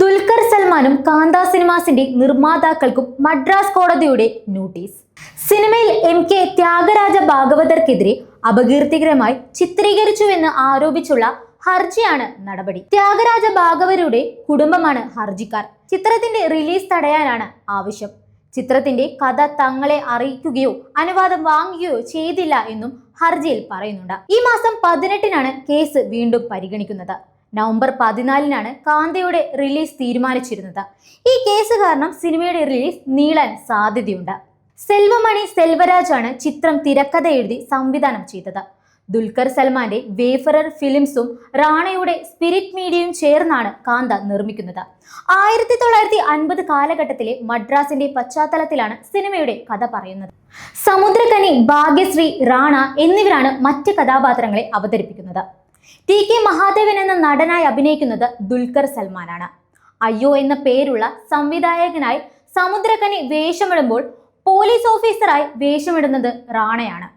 ദുൽഖർ സൽമാനും കാന്ത സിനിമാസിന്റെ നിർമ്മാതാക്കൾക്കും മദ്രാസ് കോടതിയുടെ നോട്ടീസ്. സിനിമയിൽ M K Thyagaraja ഭാഗവതർക്കെതിരെ അപകീർത്തികരമായി ചിത്രീകരിച്ചുവെന്ന് ആരോപിച്ചുള്ള ഹർജിയാണ് നടപടി. ത്യാഗരാജ ഭാഗവരുടെ കുടുംബമാണ് ഹർജിക്കാർ. ചിത്രത്തിന്റെ റിലീസ് തടയാനാണ് ആവശ്യം. ചിത്രത്തിന്റെ കഥ തങ്ങളെ അറിയിക്കുകയോ അനുവാദം വാങ്ങുകയോ ചെയ്തില്ല എന്നും ഹർജിയിൽ പറയുന്നുണ്ട്. ഈ മാസം പതിനെട്ടിനാണ് കേസ് വീണ്ടും പരിഗണിക്കുന്നത്. നവംബർ പതിനാലിനാണ് കാന്തയുടെ റിലീസ് തീരുമാനിച്ചിരുന്നത്. ഈ കേസ് കാരണം സിനിമയുടെ റിലീസ് നീളാൻ സാധ്യതയുണ്ട്. സെൽവമണി സെൽവരാജ് ആണ് ചിത്രം തിരക്കഥ എഴുതി സംവിധാനം ചെയ്തത്. ദുൽഖർ സൽമാന്റെ വേഫറർ ഫിലിംസും റാണയുടെ സ്പിരിറ്റ് മീഡിയയും ചേർന്നാണ് കാന്ത നിർമ്മിക്കുന്നത്. ആയിരത്തി തൊള്ളായിരത്തി അൻപത് കാലഘട്ടത്തിലെ മദ്രാസിന്റെ പശ്ചാത്തലത്തിലാണ് സിനിമയുടെ കഥ പറയുന്നത്. സമുദ്രകനി ഭാഗ്യശ്രീ റാണ എന്നിവരാണ് മറ്റ് കഥാപാത്രങ്ങളെ അവതരിപ്പിക്കുന്നത്. ടി കെ മഹാദേവൻ എന്ന നടനായി അഭിനയിക്കുന്നത് ദുൽഖർ സൽമാനാണ്. അയ്യോ എന്ന പേരുള്ള സംവിധായകനായി സമുദ്രകനി വേഷമിടുമ്പോൾ പോലീസ് ഓഫീസറായി വേഷമിടുന്നത് റാണയാണ്.